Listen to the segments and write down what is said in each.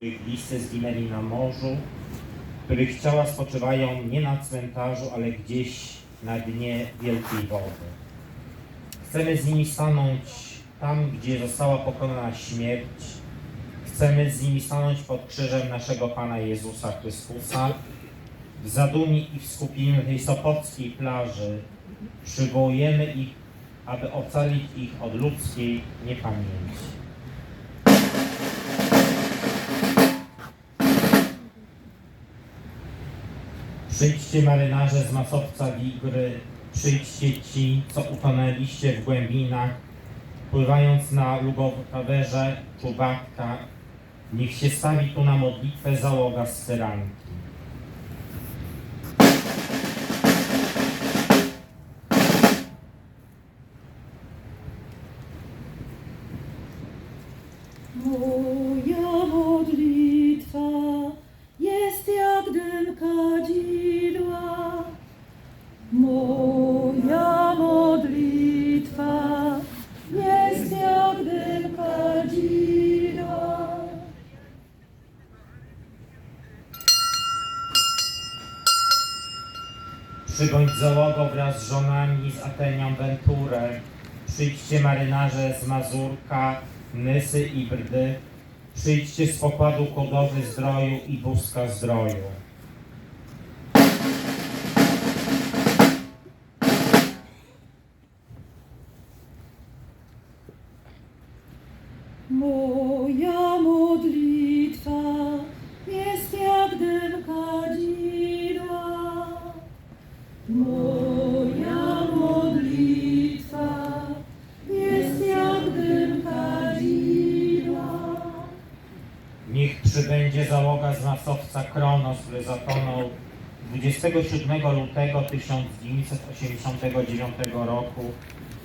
których bliscy zginęli na morzu, których ciała spoczywają nie na cmentarzu, ale gdzieś na dnie wielkiej wody. Chcemy z nimi stanąć tam, gdzie została pokonana śmierć. Chcemy z nimi stanąć pod krzyżem naszego Pana Jezusa Chrystusa. W zadumie i w skupieniu tej sopockiej plaży przywołujemy ich, aby ocalić ich od ludzkiej niepamięci. Przyjdźcie marynarze z masowca Wigry, przyjdźcie ci, co utonęliście w głębinach, pływając na lugowerze czubatka, niech się stawi tu na modlitwę załoga z syranki. Moja Przybądź załogo wraz z żonami z Atenią Venturę. Przyjdźcie marynarze z Mazurka, Nysy i Brdy. Przyjdźcie z pokładu kodowy zdroju i bózka zdroju. Moja Niech przybędzie załoga z masowca Kronos, który zatonął 27 lutego 1989 roku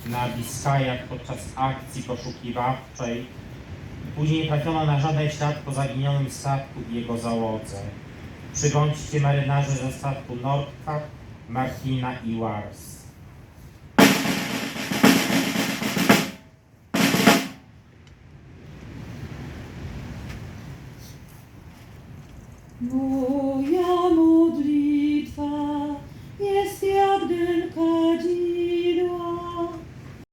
na Biskajach podczas akcji poszukiwawczej. Później nie trafiono na żaden ślad po zaginionym statku i jego załodze. Przybądźcie marynarze ze statku Nordkap, Martina i Wars. Moja